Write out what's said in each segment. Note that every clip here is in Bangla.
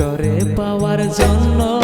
তোরে পাওয়ার জন্য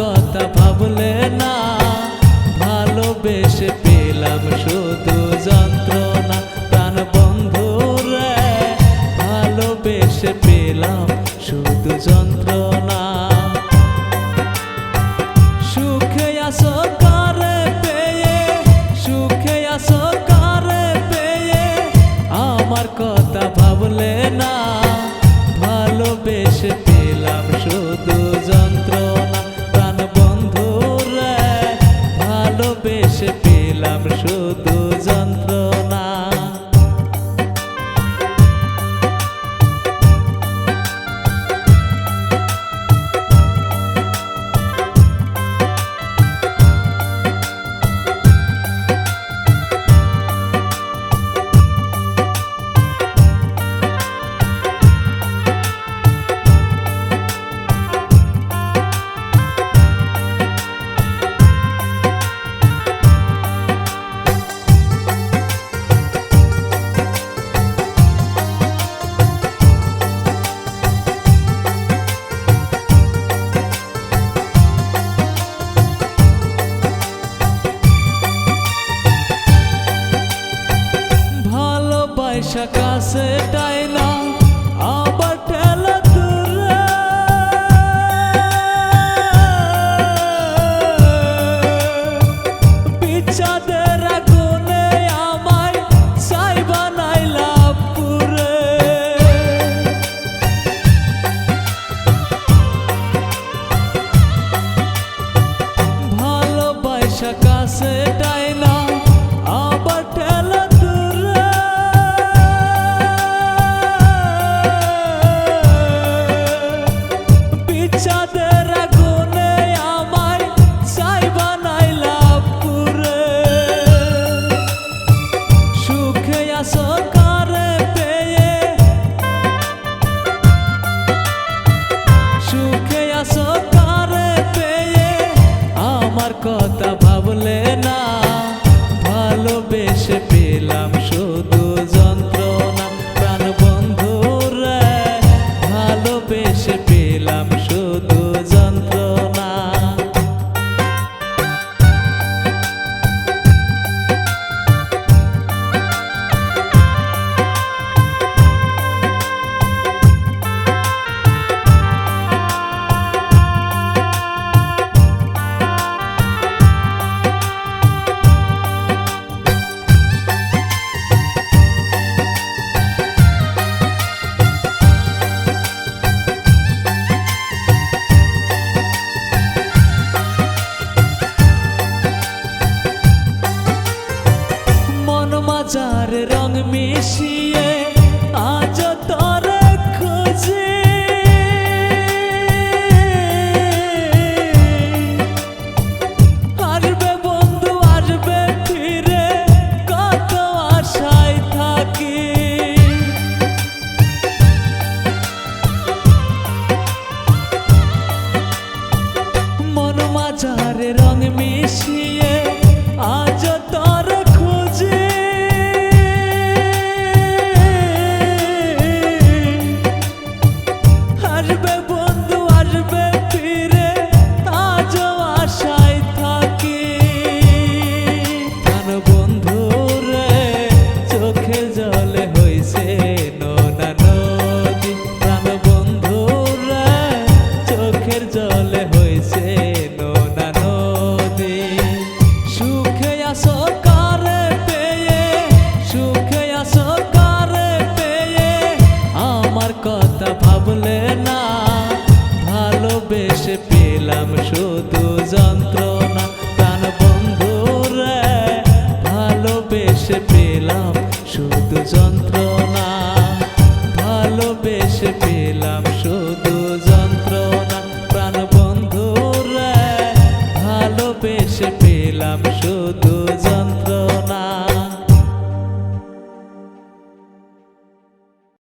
কথা ভাবলে না। ভালোবেসে পেলাম শুধু যন্ত্রণা। প্রাণ বন্ধু রে, ভালোবেসে পেলাম শুধু যন্ত্রণা। সুখে আসো পারে পেয়ে, সুখে আসো আশা কাছে টাই না বেশ পেলাম শুধু হয়েছে সুখে আসো পেয়ে, সুখে আসো পেয়ে। আমার কথা ভাবলে না পেলাম শুধু রে ভালোবেসে পেলাম শুধু যন্ত্রণা।